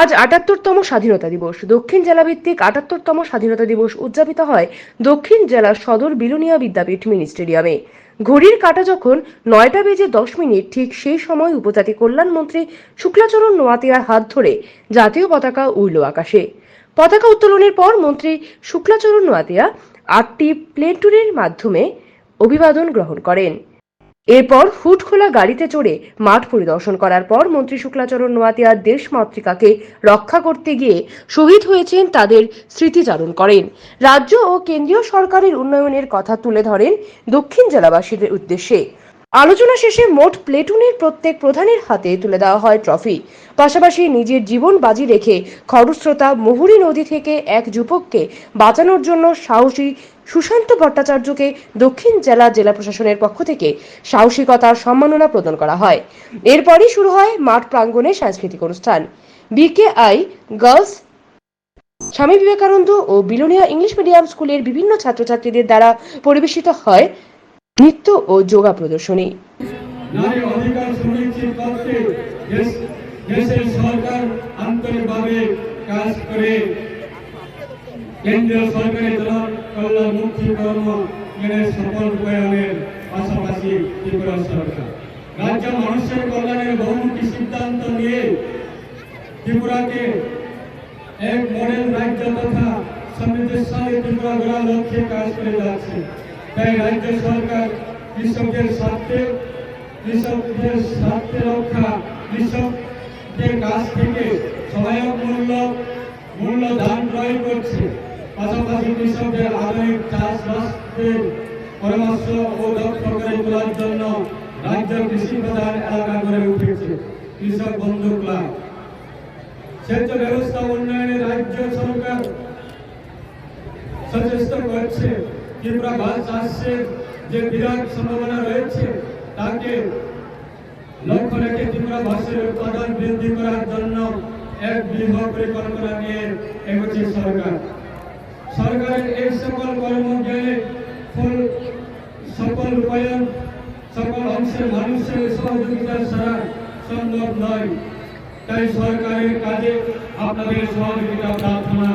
আজ আটাত্তরতম স্বাধীনতা দিবস। দক্ষিণ জেলা ভিত্তিক আটাত্তরতম স্বাধীনতা দিবস উদযাপিত হয় দক্ষিণ জেলার সদর বিলুনিয়া বিদ্যাপীঠ মিনি স্টেডিয়ামে। ঘড়ির কাটা যখন নয়টা বেজে দশ মিনিট, ঠিক সেই সময় উপজাতি কল্যাণ মন্ত্রী শুক্লাচরণ নোয়াতিয়ার হাত ধরে জাতীয় পতাকা উড়ল আকাশে। পতাকা উত্তোলনের পর মন্ত্রী শুক্লাচরণ নোয়াতিয়া আটটি প্লেটুনের মাধ্যমে অভিবাদন গ্রহণ করেন। এরপর হুট খোলা গাড়িতে চড়ে মাঠ পরিদর্শন করার পর মন্ত্রী শুক্লাচরণ নোয়াতিয়ার দেশ মাতৃকাকে রক্ষা করতে গিয়ে শহীদ হয়েছেন তাদের স্মৃতিচারণ করেন। রাজ্য ও কেন্দ্রীয় সরকারের উন্নয়নের কথা তুলে ধরেন দক্ষিণ জেলাবাসীদের উদ্দেশ্যে। আলোচনা শেষে মোট প্লেটুনের প্রত্যেক প্রধানের হাতে তুলে দেওয়া হয় ট্রফি। পাশাপাশি নিজের জীবন বাজি রেখে খরস্রোতা মুহুরী নদী থেকে এক যুবককে বাঁচানোর জন্য সাহসী সুশান্ত ভট্টাচার্যকে দক্ষিণ জেলা জেলা প্রশাসনের পক্ষ থেকে সাহসিকতার সম্মাননা প্রদান করা হয়। এরপরই শুরু হয় মাঠ প্রাঙ্গণে সাংস্কৃতিক অনুষ্ঠান। বিকেআই গার্লস, স্বামী বিবেকানন্দ ও বিলোনিয়া ইংলিশ মিডিয়াম স্কুলের বিভিন্ন ছাত্রছাত্রীদের দ্বারা পরিবেশিত হয় নৃত্য ও যোগা প্রদর্শনী। রাজ্য মানুষের কল্যাণের বহুমুখী সিদ্ধান্ত নিয়ে ত্রিপুরাকে এক মডেল রাজ্য তথা সমৃদ্ধশালী ত্রিপুরা গড়ার লক্ষ্যে কাজ করে যাচ্ছে। তাই রাজ্য সরকার কৃষকদের স্বার্থে কৃষকদের স্বার্থে রক্ষা, কৃষকদের কাছ থেকে সহায়ক মূল্য মূল্য দান ক্রয় করছে। পাশাপাশি কৃষকদের আধুনিক চাষবাসের পরামর্শ ও দক্ষ করে তোলার জন্য রাজ্য কৃষি প্রধান এলাকা গড়ে উঠেছে, কৃষক বন্ধু ক্লাব। সেচ ব্যবস্থা উন্নয়নে রাজ্য সরকার সচেষ্ট করছে। ত্রিপুরা মাছ চাষের যে বিরাট সম্ভাবনা রয়েছে, তাকে লক্ষ্য রেখে ত্রিপুরা মাছের উৎপাদন বৃদ্ধি করার জন্য এক বৃহৎ পরিকল্পনা নিয়ে এগোচ্ছে সরকার। সরকারের এই সকল কর্মজ্ঞানে ফল সকল রূপায়ণ, সকল অংশের মানুষের সহযোগিতা ছাড়া সম্ভব নয়। তাই সরকারের কাজে আপনাদের সহযোগিতা, প্রার্থনা